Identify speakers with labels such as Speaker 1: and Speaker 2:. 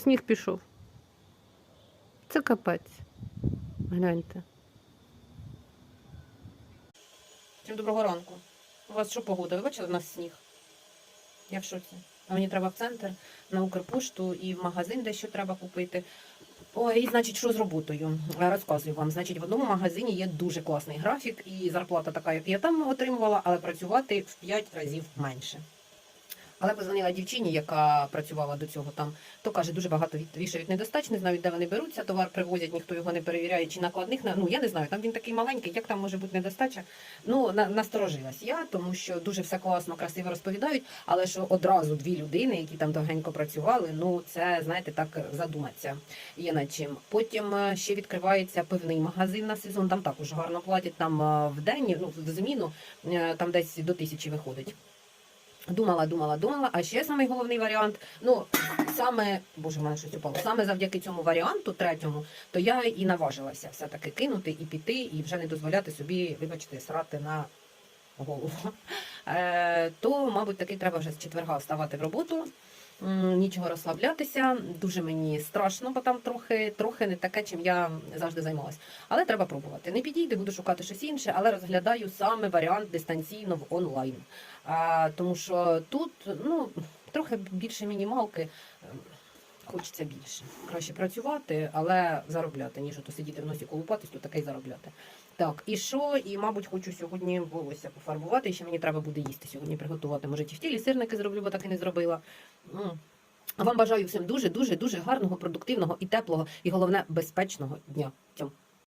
Speaker 1: Сніг пішов. Це капець. Гляньте.
Speaker 2: Всім доброго ранку. У вас що погода? Ви бачили, у нас сніг? Я в шоці. А мені треба в центр, на Укрпошту і в магазин дещо треба купити. Ой, і значить, що з роботою? Розказую вам. Значить, в одному магазині є дуже класний графік, і зарплата така, як я там отримувала, але працювати в 5 разів менше. Але позвонила дівчині, яка працювала до цього там, то каже, дуже багато вішають недостач, не знають, де вони беруться, товар привозять, ніхто його не перевіряє, чи накладних ну я не знаю, там він такий маленький, як там може бути недостача. Ну на, насторожилась я, тому що дуже все класно, красиво розповідають, але що одразу дві людини, які там довгенько працювали, ну це знаєте, так задуматися є над чим. Потім е, ще відкривається пивний магазин на сезон. Там також гарно платять. Там е, в день, ну в зміну е, там десь до тисячі виходить. Думала, думала, думала. А ще самий головний варіант. Ну саме боже, в мене щось упало. Саме завдяки цьому варіанту, третьому, то я і наважилася все-таки кинути і піти, і вже не дозволяти собі, вибачте, срати на голову. Е, то, мабуть, таки треба вже з четверга вставати в роботу. Нічого розслаблятися. Дуже мені страшно, бо там трохи, трохи не таке, чим я завжди займалась. Але треба пробувати. Не підійде, буду шукати щось інше, але розглядаю саме варіант дистанційно в онлайн. А, тому що тут ну, трохи більше мінімалки. ем, Хочеться більше. Краще працювати, але заробляти, ніж то сидіти в носі колупатись, то таке й заробляти. Так, і що? І, мабуть, хочу сьогодні волосся пофарбувати. І ще мені треба буде їсти сьогодні приготувати. Може, ті в тілі сирники зроблю, бо так і не зробила. Вам бажаю всім дуже, дуже, дуже гарного, продуктивного і теплого, і головне, безпечного дня. Цьому.